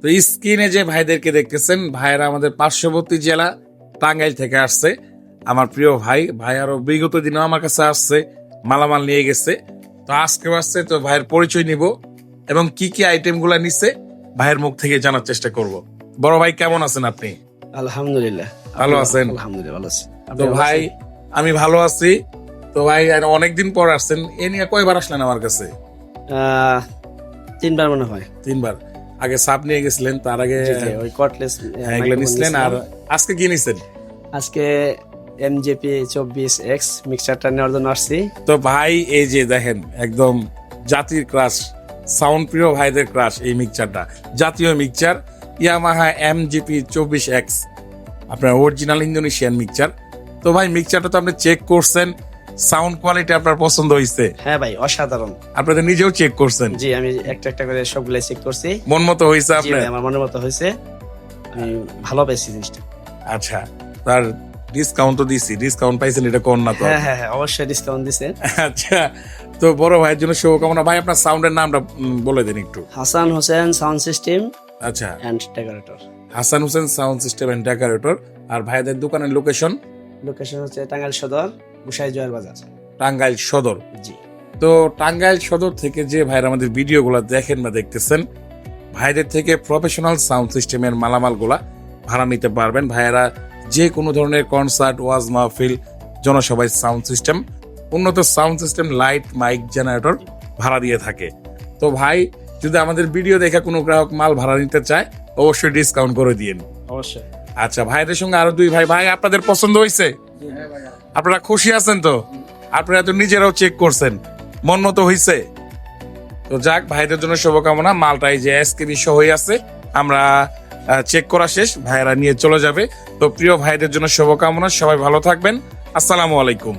তো স্ক্রিনে যে ভাইদেরকে দেখতেছেন ভাইয়েরা আমাদের পার্শ্ববর্তী জেলা টাঙ্গাইল থেকে আসছে। আমার প্রিয় ভাই ভাই আরও বিগত দিনেও আমার কাছে আসছে মালামাল নিয়ে গেছে। তো আজকেও আসছে তো ভাইয়ের পরিচয় নিব এবং কি কি আইটেমগুলা নিচ্ছে ভাইয়ের মুখ থেকে জানার চেষ্টা করব। বড় ভাই কেমন আছেন আপনি? আলহামদুলিল্লাহ। ভালো আছেন? আলহামদুলিল্লাহ ভালো আছি। তো ভাই আমি ভালো আছি। তো ভাই অনেকদিন পর আসছেন এ নিয়ে কয়বার আসলেন আমার কাছে? তিনবার মনে হয়। তিনবার। আগে সাপ নিয়ে গেছিলেন তার আগে ওই কটলেস হ্যাঁ, এগুলো নিছিলেন। আর আজকে কি নিছেন? আজকে এমজেপি চব্বিশ এক্স মিক্সারটা নেওয়ার জন্য আসছি। তো ভাই এই যে দেখেন একদম জাতির ক্রাশ সাউন্ড প্রিয় ভাইদের ক্রাশ এই মিক্সারটা জাতীয় mixture Yamaha M G P চব্বিশ এক্স আপনার অরিজিনাল ইন্দোনেশিয়ান মিক্সচার তো ভাই মিক্সারটা তো আপনি চেক করছেন সাউন্ড কোয়ালিটি আপনার পছন্দ হয়েছে হ্যাঁ ভাই অসাধারণ। আপনাদের নিজেও চেক করছেন? জি আমি একটা একটা করে সবগুলো চেক করছি। মন মতো হয়েছে আপনার? আমার মনের মতো হয়েছে আমি ভালো পেয়েছি জিনিসটা। আচ্ছা তার ডিসকাউন্ট তো দিছি। ডিসকাউন্ট পাইছেন এটা কোন না তো? হ্যাঁ হ্যাঁ হ্যাঁ অবশ্যই ডিসকাউন্ট দিছে আচ্ছা তো বড় ভাইয়ের জন্য শুভকামনা। ভাই আপনার সাউন্ডের নামটা বলে দিন একটু। হাসান হোসেন সাউন্ড সিস্টেম আচ্ছা। And decorator. Hasan Hossain sound system and decorator. আর ভাইদের দোকানের লোকেশন লোকেশন হচ্ছে টাঙ্গাইল সদর। গুসাই জয়ের বাজার। টাঙ্গাইল সদর। জি। তো টাঙ্গাইল সদর থেকে যে ভাইরা আমাদের ভিডিওগুলো দেখেন বা দেখতেছেন ভাইদের থেকে প্রফেশনাল সাউন্ড সিস্টেমের মালামালগুলা ভাড়া নিতে পারবেন। ভাইয়েরা যে কোনো ধরনের কনসার্ট ওয়াজ মাহফিল জনসভায় সাউন্ড সিস্টেম উন্নত sound system light mike generator ভাড়া দিয়ে থাকে। তো ভাই যদি আমাদের ভিডিও দেখে কোনো গ্রাহক মাল ভাড়া নিতে চায় অবশ্যই ডিসকাউন্ট করে দিন অবশ্যই। আচ্ছা ভাইদের সঙ্গে আরও দুই ভাই। ভাই আপনাদের পছন্দ হয়েছে? আপনারা খুশি আছেন তো? আপনারা তো নিজেরাও চেক করছেন। মন মতো হয়েছে তো যাক, ভাইদের জন্য শুভকামনা। মালটা এই যে এসকেবি সহই আছে। আমরা চেক করা শেষ। ভাইয়েরা নিয়ে চলে যাবে। তো প্রিয় ভাইদের জন্য শুভকামনা। সবাই ভালো থাকবেন। আসসালামু আলাইকুম।